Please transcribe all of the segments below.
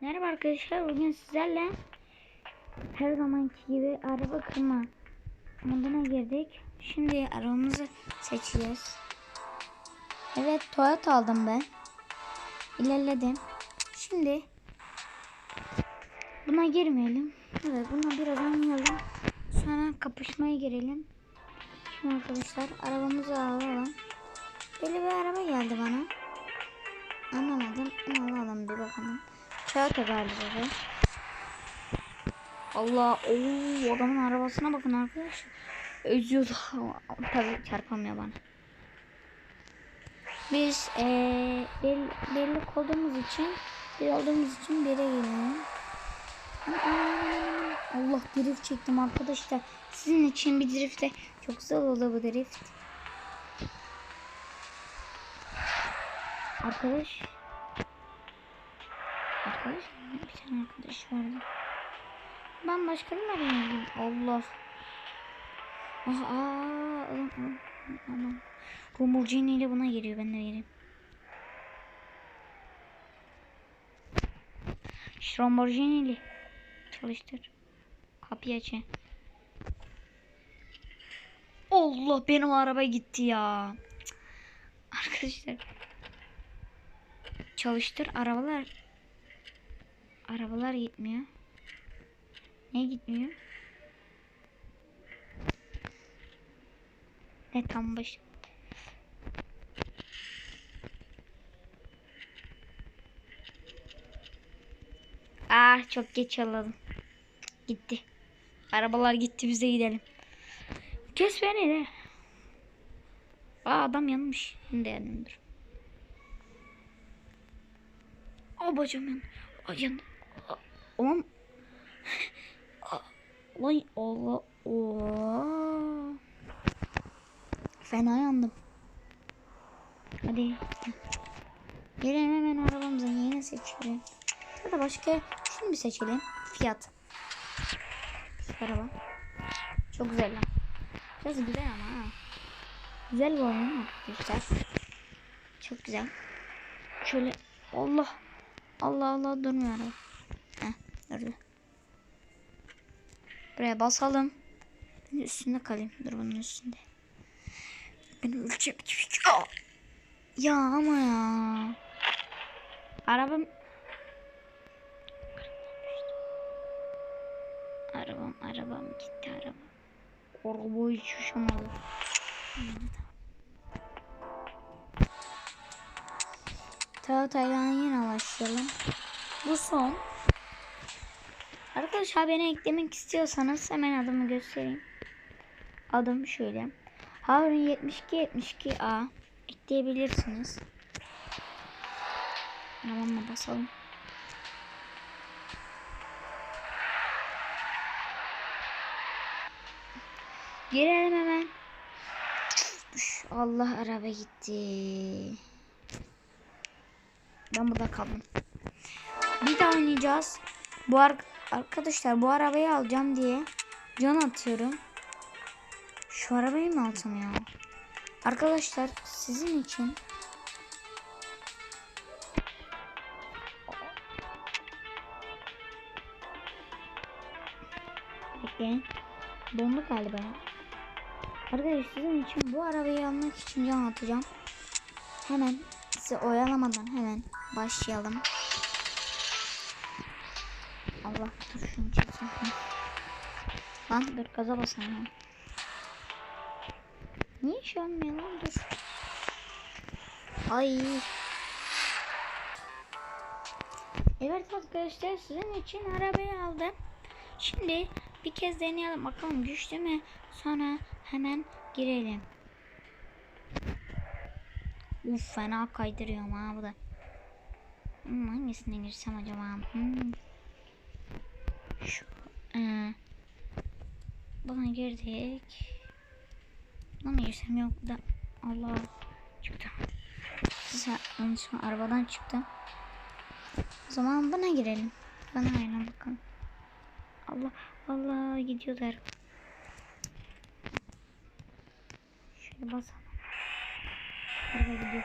Merhaba arkadaşlar bugün sizlerle her zamanki gibi araba kırma moduna girdik. Şimdi arabamızı seçeceğiz. Evet Toyota aldım ben. İlerledim. Şimdi buna girmeyelim. Evet buna biraz oynayalım. Sonra kapışmaya girelim. Şimdi arkadaşlar arabamızı alalım. Böyle bir araba geldi bana. Anlamadım. Ama alalım bir bakalım. Galiba bu. Allah ooo adamın arabasına bakın arkadaşlar. Özüyordu. Tabii çarpamıyor bana. Biz ee, belli, belli olduğumuz için bir olduğumuz için bire gelelim. Allah drift çektim arkadaşlar. Sizin için bir drifte çok güzel oldu bu drift. Arkadaş. Bir tane arkadaş vardı. Ben başkalarına arıyorum. Allah. Ah, aa, aa, Aman. Lamborghini ile buna geliyor ben de geleyim. Şu Lamborghini ile çalıştır. Kapıyı aç. Allah benim araba gitti ya. Arkadaşlar. Çalıştır arabalar. Arabalar gitmiyor. Ne gitmiyor? Ne tam baş. Ah çok geç alalım. Gitti. Arabalar gitti biz de gidelim. Kes beni de. Aa adam yanmış. De yandım. Aa bacım yan. Aa yandı. Aa, Vay Allah. Oo. Fena yandım. Hadi. Gelin hemen arabamızı yeni seçelim. Ya da başka şunu bir seçelim. Fiyat. Şu araba. Çok güzel lan. Biraz güzel ama ha. Güzel bu oyun arkadaşlar. Çok güzel. Şöyle Allah. Allah Allah durmuyor araba. Durdu. Buraya basalım. Üstünde kalayım. Dur bunun üstünde. Benim ölçem Ya ama ya. Arabam Arabam arabam gitti arabam. Araba hiç uçamadı. Toyota'yla yine başlayalım. Bu son. Arkadaşlar beni eklemek istiyorsanız hemen adımı göstereyim. Adım şöyle. Harun 72 72A ekleyebilirsiniz. Arabamla basalım. Girelim hemen. Allah araba gitti. Ben burada kaldım. Bir daha oynayacağız. Bu ar arkadaşlar bu arabayı alacağım diye can atıyorum. Şu arabayı mı alsam ya? Arkadaşlar sizin için Bekleyin. Dondu galiba. Arkadaşlar sizin için bu arabayı almak için can atacağım. Hemen sizi oyalamadan hemen başlayalım. Allah dur şunu çeksin. Lan dur gaza basana. Niye iş olmuyor lan dur. Ay. Evet arkadaşlar sizin için arabayı aldım. Şimdi bir kez deneyelim bakalım güçlü mü? Sonra hemen girelim. Uf fena kaydırıyorum ha bu da. Hmm, hangisine girsem acaba? Hmm. Şu. Ee, buna girdik. Buna mı girsem yok da. Allah. Çıktı. Size yanlışlıkla arabadan çıktım. O zaman buna girelim. Bana aynen bakalım. Allah Allah gidiyorlar. Şöyle basalım. Araba gidiyor.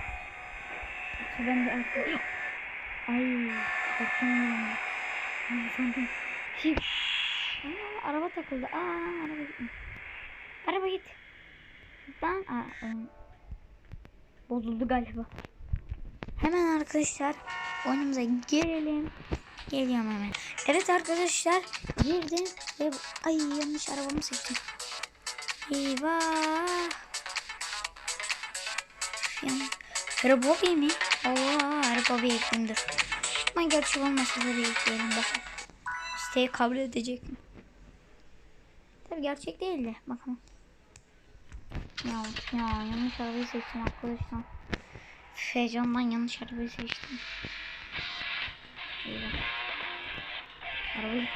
Yoksa ben de arkada... Ay korkuyorum. Sandım. Aa, araba takıldı. Aa, araba gitmiş. Araba git. Ben aa, ım, bozuldu galiba. Hemen arkadaşlar oyunumuza girelim. Geliyorum hemen. Evet arkadaşlar girdim ve ay yanlış arabamı seçtim. Eyvah. Yan. Arababi mi? Allah arababi eklendir. Ama gerçek olmasa da bir ekleyelim bakalım. İsteği kabul edecek mi? Tabi gerçek değil de bakalım. Ya, ya yanlış arabayı seçtim arkadaşlar. Heyecandan yanlış arabayı seçtim. Eyvah. Arabayı.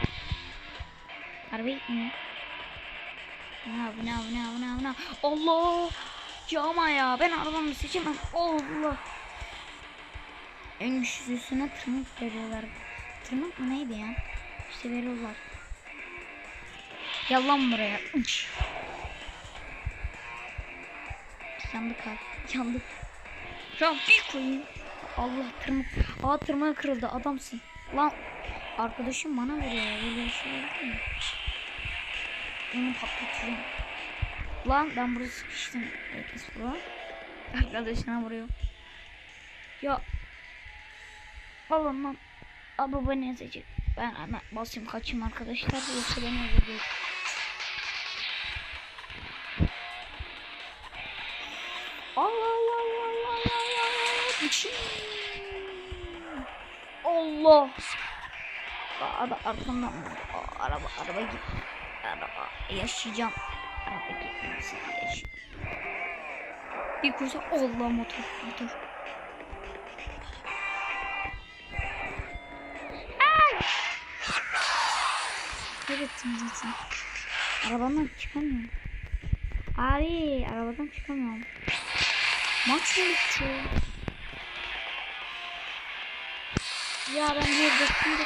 Arabayı gitmiyor. Ne abi ne abi ne abi ne abi ne abi. Allah. Ya ama ya ben arabamı seçemem. Allah. En güçlüsüne tırnak veriyorlar. Tırnak mı neydi ya? İşte veriyorlar. Yalan buraya. Uç. Yandık abi. Yandık. An bir koyayım. Allah tırnak. Aa tırnağı kırıldı adamsın. Lan arkadaşım bana vuruyor. ya, Böyle bir şey oldu mu? Onu patlatacağım. Lan ben burada sıkıştım. Herkes burada. Arkadaşına vuruyor. Ya. Alın lan. Baba ne yazacak? Ben hemen basayım kaçayım arkadaşlar. Yoksa beni öldürecek. Allah Allah Allah Allah Allah Allah. Araba arkamdan. Araba araba git. Araba yaşayacağım. Araba gitmesin yaşayacağım. Bir koşa Allah motor motor. Kaybettim zaten. Arabadan çıkamıyorum. Abi arabadan çıkamıyorum. Maç mı bitti? Ya ben bir şimdi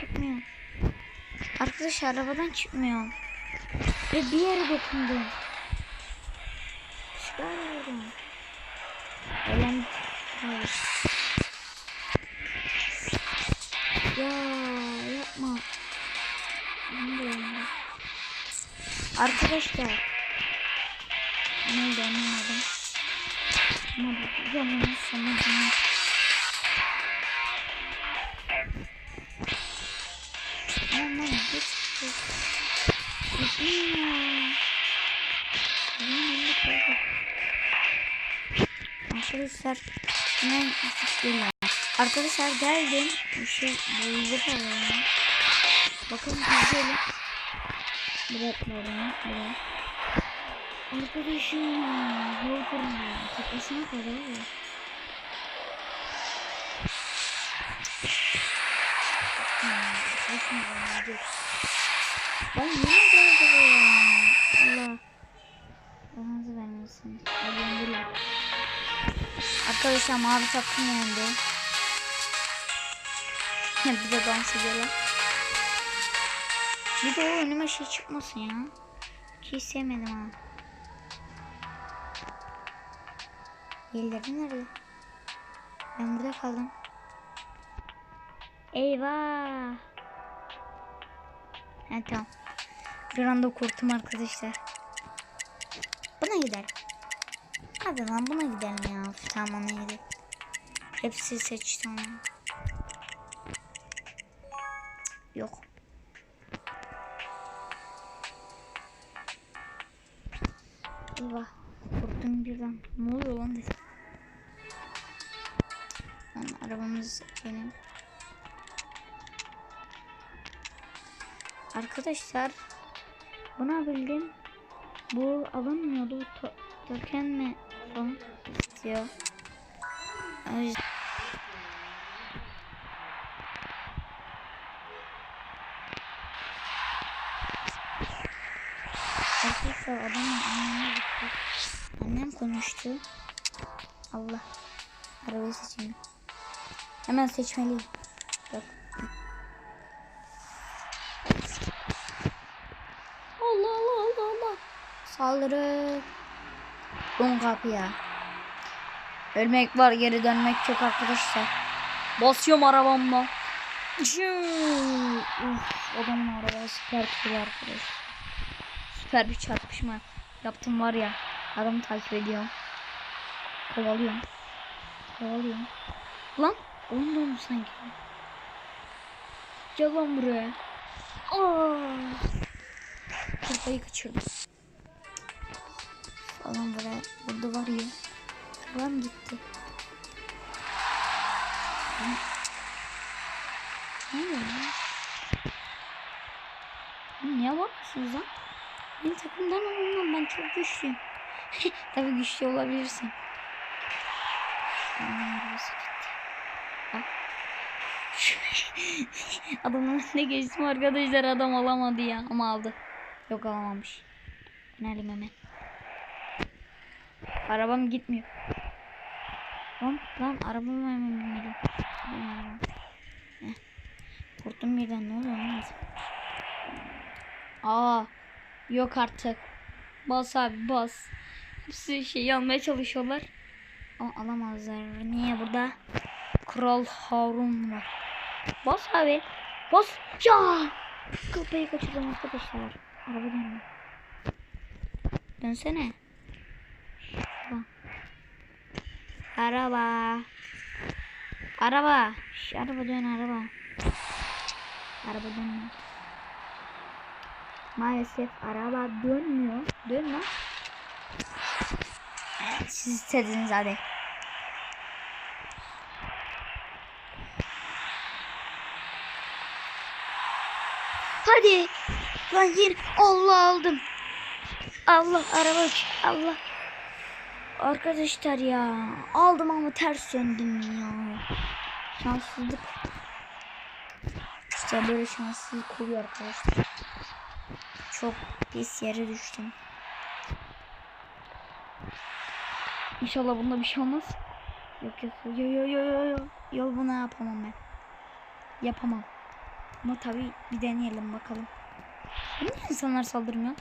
çıkmıyorum. Arkadaşlar arabadan çıkmıyorum. Ve bir yere dokundum. Çıkamıyorum. Ölen... Hayır. Ya Arkadaşlar. Neydi anlamadım. Ama zamanın sonunda. Aman git. Gitsin ya. Benim elimde kaldı. Arkadaşlar hemen geliyor. Arkadaşlar geldim. Bir şey boyunca falan. Bakın izleyelim. Bırakmıyorum. Bırak. Arkadaşım. Yol kurmuyor. Tepesine kadar ya. Ben yine geldi bu ya. Allah. Allah'ınızı vermesin. Elhamdülillah. Arkadaşlar mavi takım yendi. bir de dans ediyorlar. Bir de o önüme şey çıkmasın ya. Hiç sevmedim ha. Yerleri nerede? Ben burada kaldım. Eyvah. Ha tamam. Bir anda korktum arkadaşlar. Buna gidelim. Hadi lan buna gidelim ya. Tamam ona gidelim. Hepsi seçtim. ama. Yok. Eyvah. Korktum birden. Ne oluyor lan dedim. Lan arabamızı seçelim. Arkadaşlar buna bildim. Bu alınmıyordu. Bu to token mi falan istiyor. O yüzden- Arkadaşlar. Annem konuştu. Allah. Arabayı seçeyim. Hemen seçmeliyim. Bak. Allah Allah Allah Allah. Saldırı. Bon kapıya. Ölmek var geri dönmek çok arkadaşlar. Basıyorum arabamla. Uf, adamın arabası süper kuru arkadaş. Süper bir çarpışma yaptım var ya. Adamı takip ediyorum. Kovalıyorum. Kovalıyorum. Lan onun olmuş sanki. Gel lan buraya. Aa. Kırpayı kaçırdım. Adam buraya. Burada var ya. Mı gitti? Ne oluyor? Oğlum Niye bakıyorsunuz lan? Benim takımdan olmam ben çok güçlüyüm. Tabii güçlü olabilirsin. Adamın önüne geçtim arkadaşlar adam alamadı ya ama aldı. Yok alamamış. İnelim hemen. Arabam gitmiyor. Lan lan arabamı hemen binmeliyim. Korktum birden ne oluyor lan? Aa yok artık. Bas abi bas. Hepsi şey almaya çalışıyorlar. Ama alamazlar. Niye burada? Kral Harun var. Bas abi. Bas. Ya. Kapıyı kaçırdım arkadaşlar. Araba dönüyor. Dönsene. Bak. Araba. Araba. Şş, araba dön araba. Araba dönmüyor. Maalesef araba dönmüyor. Dön lan. Siz istediniz hadi. Hadi. Lan yine Allah aldım. Allah araba. Allah. Arkadaşlar ya. Aldım ama ters döndüm ya. Şanssızlık. İşte böyle şanssızlık oluyor arkadaşlar. Çok pis yere düştüm. İnşallah bunda bir şey olmaz. Yok yok yo yo yo yo yo. Yok bunu yapamam ben. Yapamam. Ama tabii bir deneyelim bakalım. Niye insanlar saldırmıyor?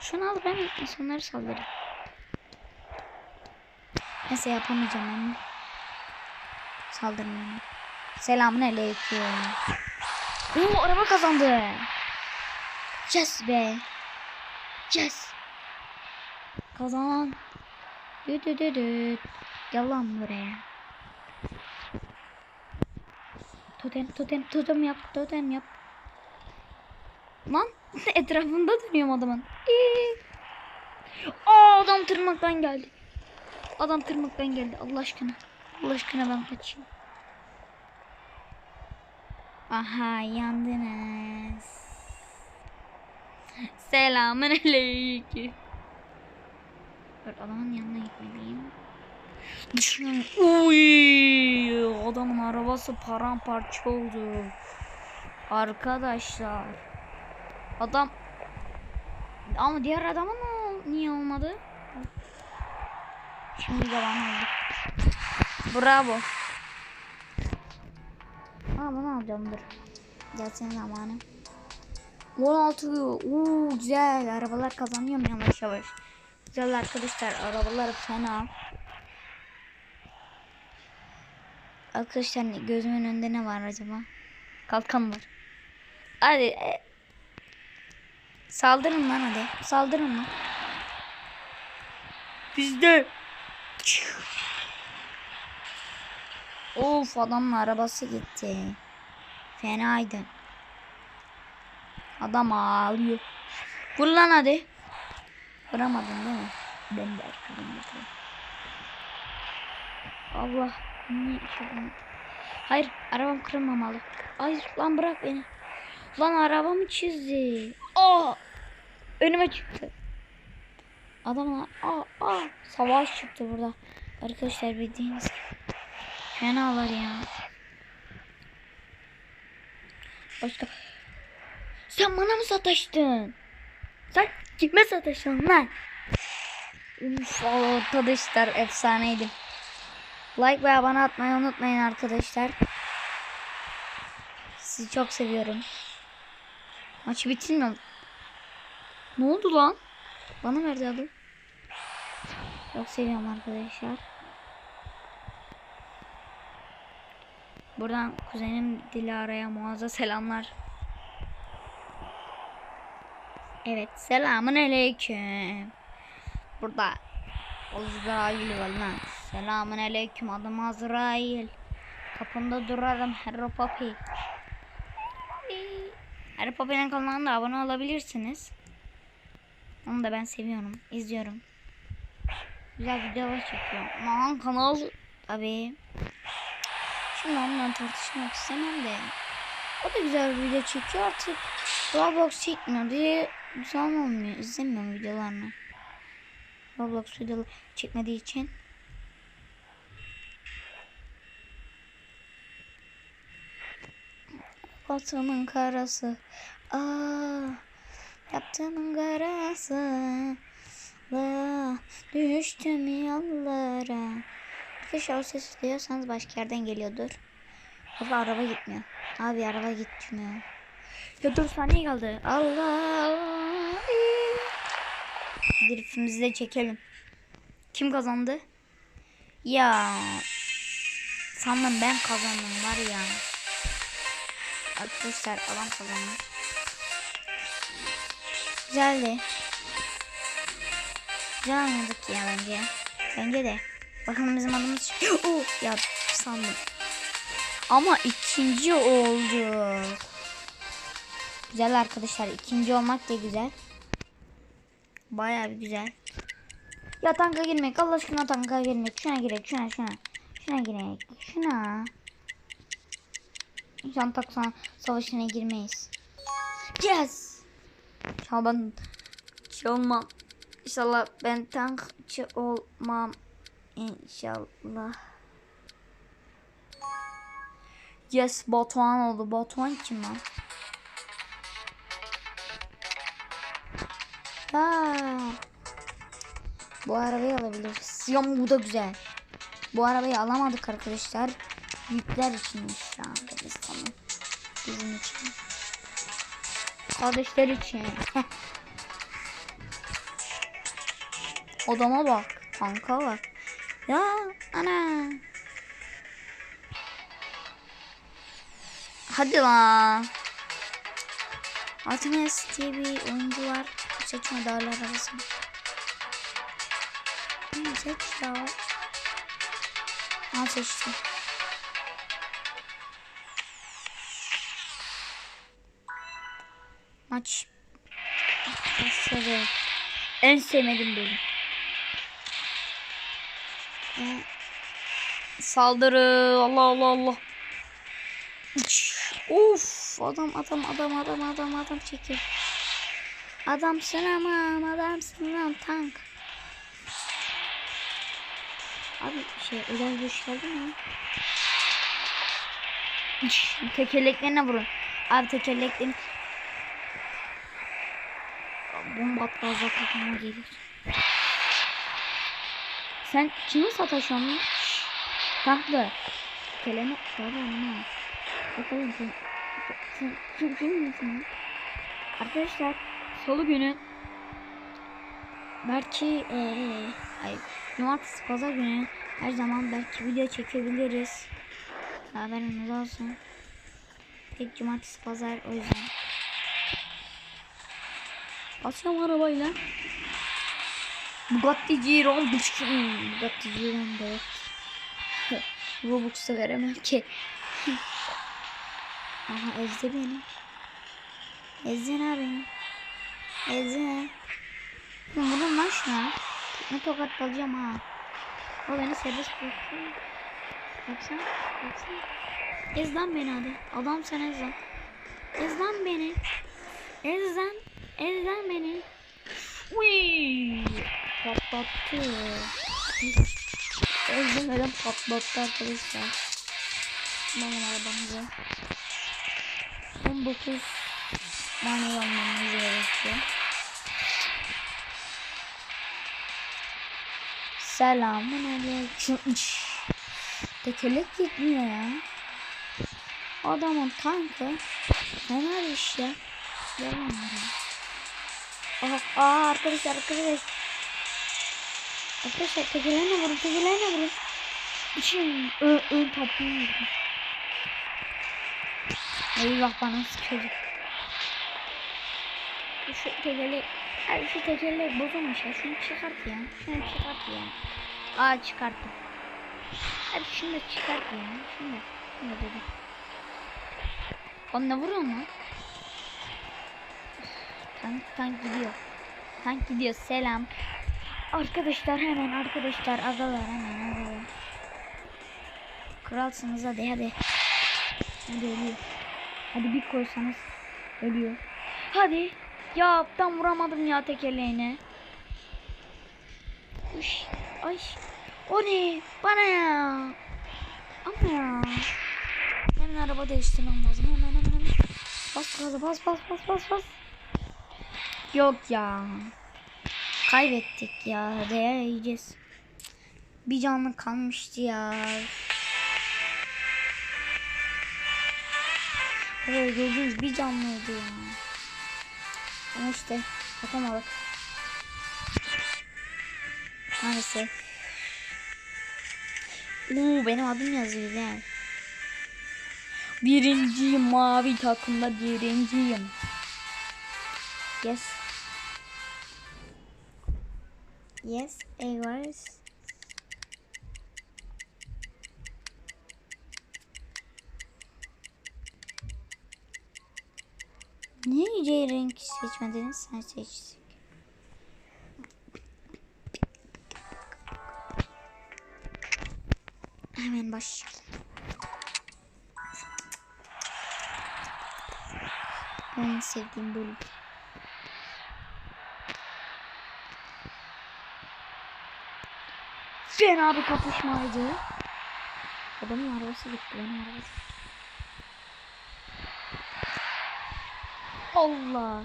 Şunu al ben insanları saldırayım. Neyse yapamayacağım ben. Saldırmıyorum. Selamun aleyküm. Oo araba kazandı. Yes be. Yes. Kazanan. Düt düt düt düt. Gel lan buraya. Totem totem totem yap totem yap. Lan etrafında dönüyorum adamın. Aa adam tırmaktan geldi. Adam tırmaktan geldi Allah aşkına. Allah aşkına ben kaçayım. Aha yandınız. Selamun aleyküm. Dur adamın yanına gitmeliyim. Düşünün. Uy, adamın arabası paramparça oldu. Arkadaşlar. Adam ama diğer adamın o- niye olmadı? Şimdi devam oldu. Bravo. Aa bunu alacağım dur. Gelsin zamanı. 16. Uuu güzel. Arabalar kazanıyorum yavaş yavaş. Güzel arkadaşlar. Arabalar fena. Arkadaşlar gözümün önünde ne var acaba? Kalkan var. Hadi. e, Saldırın lan hadi. Saldırın lan. Bizde. Of adamın arabası gitti. Fenaydı. Adam ağlıyor. Vur lan hadi. Vuramadın değil mi? Ben de arkadan yapıyorum. Allah. Niye şuradan? Hayır arabam kırılmamalı. Hayır lan bırak beni. Lan arabamı çizdi. Aa! Önüme çıktı. Adamla aa, aa, savaş çıktı burada. Arkadaşlar bildiğiniz gibi. Fenalar ya. Başka. Sen bana mı sataştın? Sen kime sataştın lan? Uf arkadaşlar efsaneydi. Like ve abone atmayı unutmayın arkadaşlar. Sizi çok seviyorum. Maçı bitirmiyorum. Ne oldu lan? Bana verdi adı. Çok seviyorum arkadaşlar. Buradan kuzenim Dilara'ya muazza selamlar. Evet selamun aleyküm. Burada Azrail var lan. Selamun aleyküm adım Azrail. Kapında durarım Harry Poppy. Harry Poppy'nin kanalına da abone olabilirsiniz. Onu da ben seviyorum. izliyorum. Güzel videolar çekiyor. Aman kanal tabii. Şimdi onunla tartışmak istemem de. O da güzel bir video çekiyor artık. Roblox çekmiyor diye güzel olmuyor. İzlemiyorum videolarını. Roblox video çekmediği için. Batının karası. Aa, yaptığımın karası. La, düştüm yollara. Arkadaşlar o ses duyuyorsanız başka yerden geliyordur. Abi araba gitmiyor. Abi araba gitmiyor. Ya dur saniye kaldı. Allah. Driftimizi de çekelim. Kim kazandı? Ya sandım ben kazandım var ya. Arkadaşlar adam kazandı. Güzeldi. Güzel oynadık ya bence. Bence de. Bakalım bizim adımız oh, ya sandım. Ama ikinci olduk. Güzel arkadaşlar. ikinci olmak da güzel. Bir güzel. Ya tanka girmek. Allah aşkına tanka girmek. Şuna girek. Şuna şuna. Şuna girek. Şuna. İnşallah tak sana savaşına girmeyiz. Yes. Ben şey. İnşallah ben tankçı olmam. İnşallah. Yes Batuhan oldu. Batuhan kim lan? Aa, bu arabayı alabiliriz. Ya bu da güzel. Bu arabayı alamadık arkadaşlar. Yükler içinmiş şu biz tamam. Bizim için. Kardeşler için. Odama bak. Tanka bak. Ya ana. Hadi. Artemis diye bir oyuncu var. Seçme dağlar arasında. Hmm, seç ya. Ha seçtim. Maç başladı. En sevmediğim bölüm. Saldırı. Allah Allah Allah. Uf, adam adam adam adam adam adam çekil. Adamsın aman adamsın lan tank. Abi şey bir şey oldu mu? Tekerleklerine vurun. Abi tekerleklerini bomba atmazsa kafama gelir. Sen kimi sataşıyorsun? Tanklı. Kelime söyle ama. Bakalım sen. Sen kim kim misin? Arkadaşlar salı günü belki ee, ay cumartesi pazar günü her zaman belki video çekebiliriz. Haberiniz olsun. Tek cumartesi pazar o yüzden. Basıyorum arabayla. Bugatti Chiron. Bugatti Chiron yok. Robux'a veremem ki. Aha ezdi beni. Ezdin abi. Ezdin. Vurun lan şuna. Ne tokat alacağım ha. O beni serbest bıraksana. Baksana. Baksana. Ez lan beni hadi. Adam sen ez lan. Ez lan beni. Ez lan. Ez lan beni. Uy. Patlattı. Ezdirmeden patlattı arkadaşlar. Benim arabamızı. 19 tane almamız gerekiyor. Selamun aleyküm. Tekerlek gitmiyor ya. Adamın tankı bir iş ya. Yalan ya. Aa, aa arkadaşlar arkadaşlar. Arkadaşlar tekerlerine vurun tekerlerine vurun. İçin ön, ön tapuğunu vurun. Eyvah bana sıkıyordu. Şu tekerlek, ay şu tekerlek bozulmuş ya. Şunu çıkart ya. Şunu çıkart ya. Aa çıkarttım. Hadi şunu da çıkart ya. Şunu da. Şunu da dedim. Oğlum ne vuruyorsun lan? Tank tank gidiyor. Tank gidiyor. Selam. Arkadaşlar hemen arkadaşlar agalar hemen agalar. Kralsınız hadi hadi. Hadi ölüyor. Hadi bir koysanız ölüyor. Hadi. Ya ben vuramadım ya tekerleğine. Uş, ay. O ne? Bana ya. Ama ya. Hemen araba değiştirmem lazım. Hemen hemen hemen. Bas gaza bas bas bas bas bas. Yok ya. Kaybettik ya. Yiyeceğiz. Bir canlı kalmıştı ya. Evet gördünüz bir canlıydı ya. Ama işte yapamadık. Maalesef. Oo benim adım yazıyor yani. Birinciyim mavi takımda birinciyim. Yes. Yes, I was. Niye C renk seçmediniz? Sen seçsin. Hemen başlayalım. En sevdiğim bölüm. Fena bir kapışmaydı. Adamın arabası gitti. Benim arabası. Allah.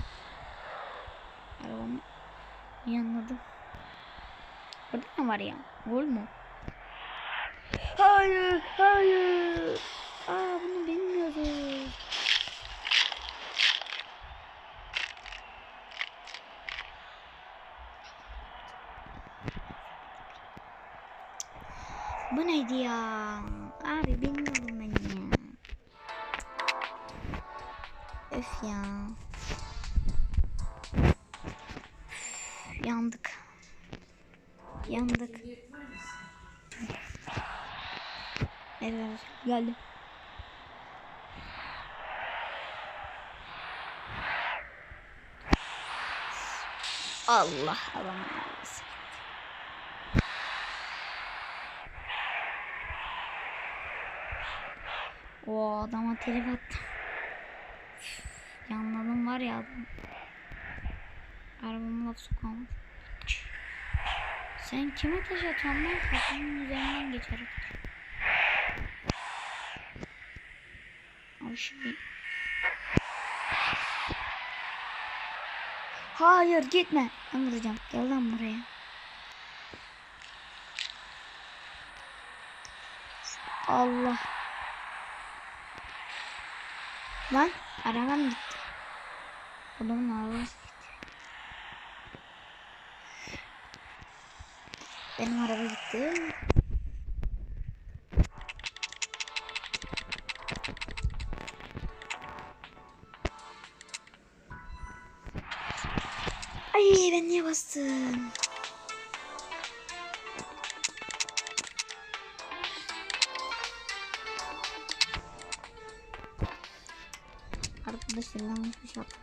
Arabamı yanladım. Orada ne var ya? Gol mu? Hayır, hayır. Aa bunu bilmiyordum. Geldi. Allah Allah. O adama telef attım. Yanladım var ya adam. Arabamı laf sokamam. Sen kime taş atıyorsun lan? Kafamın üzerinden geçer. Şimdi. Hayır gitme. Ben vuracağım. Gel lan buraya. Allah. Lan arabam gitti. Adamın arabası gitti. Benim araba gitti. Ay ben niye bastım? Arkadaşlar yanlış bir şey yaptım.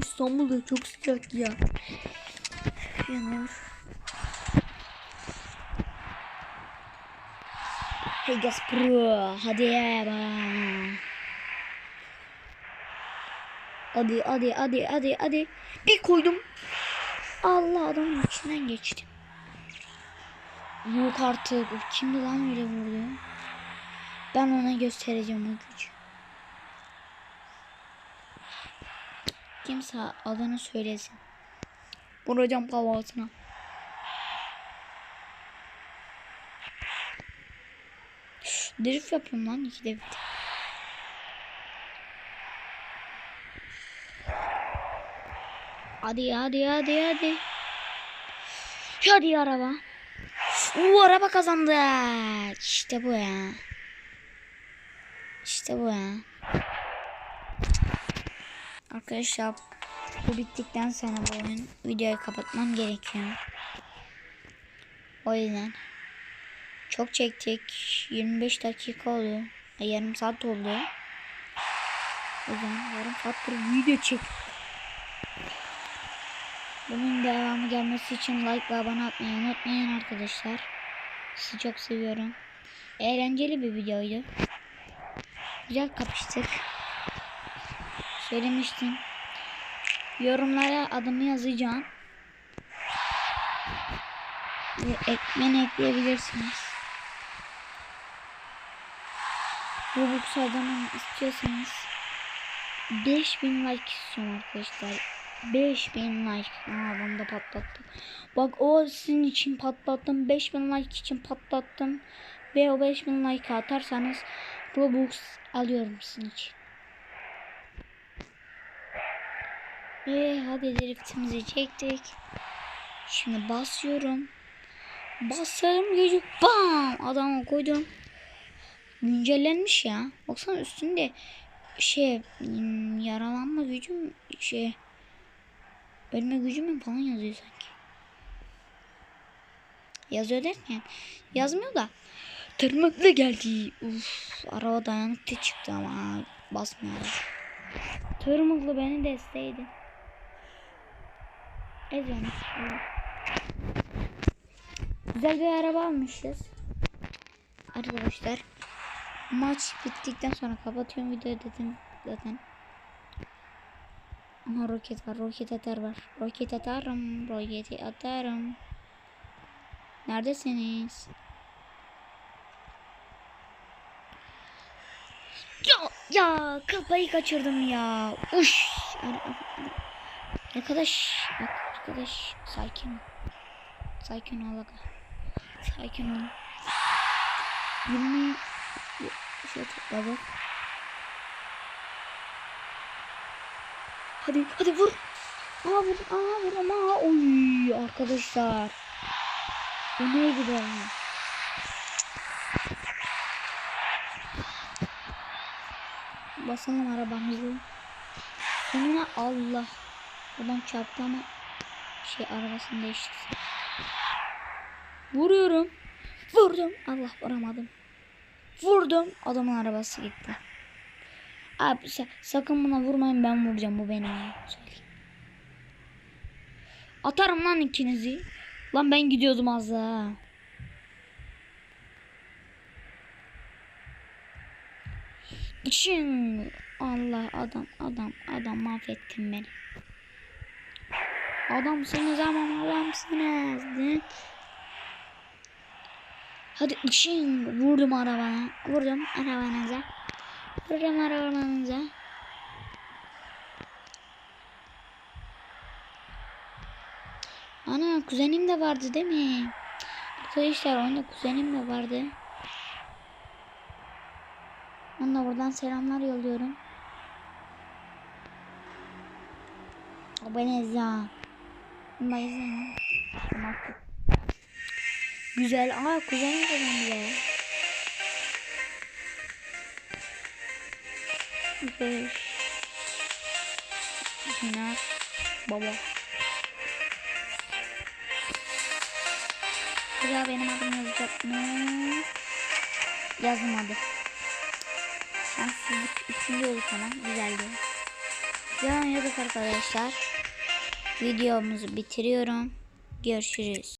İstanbul'da çok sıcak ya. Yanıyor. Hey Gaspro, hadi ya bana. Hadi hadi hadi hadi hadi. Bir koydum. Allah adamın içinden geçtim. Yok artık. Kimdi lan öyle vurdu? Ben ona göstereceğim o gücü. Kimse adını söylesin. Vuracağım. Şşş, Drift yapıyorum lan iki de bir. Hadi hadi hadi hadi. Hadi araba. Uuu araba kazandı. İşte bu ya. İşte bu ya. Arkadaşlar bu bittikten sonra bu oyun videoyu kapatmam gerekiyor. O yüzden çok çektik. 25 dakika oldu. Yarım saat oldu. O yüzden yarım saattir video çek. Bunun devamı gelmesi için like ve abone atmayı unutmayın arkadaşlar. Sizi çok seviyorum. Eğlenceli bir videoydu. Güzel kapıştık. Söylemiştim. Yorumlara adımı yazacağım. Ve ekmen ekleyebilirsiniz. Robux adamı istiyorsanız 5000 like istiyorum arkadaşlar. 5000 like. Aa bunu patlattım. Bak o sizin için patlattım. 5000 like için patlattım. Ve o 5000 like atarsanız Robux alıyorum sizin için. Ve hadi driftimizi çektik. Şimdi basıyorum. Basarım gücü bam adamı koydum. Güncellenmiş ya. Baksana üstünde şey hmm, yaralanma gücüm şey ölme gücüm falan yazıyor sanki. Yazıyor derken yazmıyor da tırmıklı geldi. Uf, araba dayanıklı çıktı ama basmıyor. Tırmıklı beni desteydi. Ezemiş. Güzel bir araba almışız. Arkadaşlar maç bittikten sonra kapatıyorum videoyu dedim zaten. Ama roket var, roket atar var. Roket atarım, roketi atarım. Neredesiniz? Ya, ya kafayı kaçırdım ya. Uş. Arkadaş, bak arkadaş sakin. Sakin ol aga. Sakin ol. 20 şey topladık. Hadi hadi vur. Aa vur. Aa vur ama. Oy arkadaşlar. Bu neydi be? Basalım arabamızı. Sonuna Allah. Buradan çarptı ama şey arabasını değiştirsin. Vuruyorum. Vurdum. Allah vuramadım. Vurdum. Adamın arabası gitti. Abi sa- sakın buna vurmayın ben vuracağım bu benim. Atarım lan ikinizi. Lan ben gidiyordum az daha. Çın. Allah adam adam adam mahvettin beni. Adamsınız ama adamsınız. Değil? Hadi çın. Vurdum arabana. Vurdum arabanıza. Vurdum arabanıza. Ana kuzenim de vardı değil mi? Arkadaşlar oyunda kuzenim de vardı. Onunla buradan selamlar yolluyorum. Abone ya. Bayılın. Güzel. Aa kuzenim kazandı ya. Beş. Günah. Baba. Acaba benim adım yazacak mı? Yazmadı. Şanssızlık üçüncü oldu tamam. Güzeldi. Devam ediyoruz arkadaşlar. Videomuzu bitiriyorum. Görüşürüz.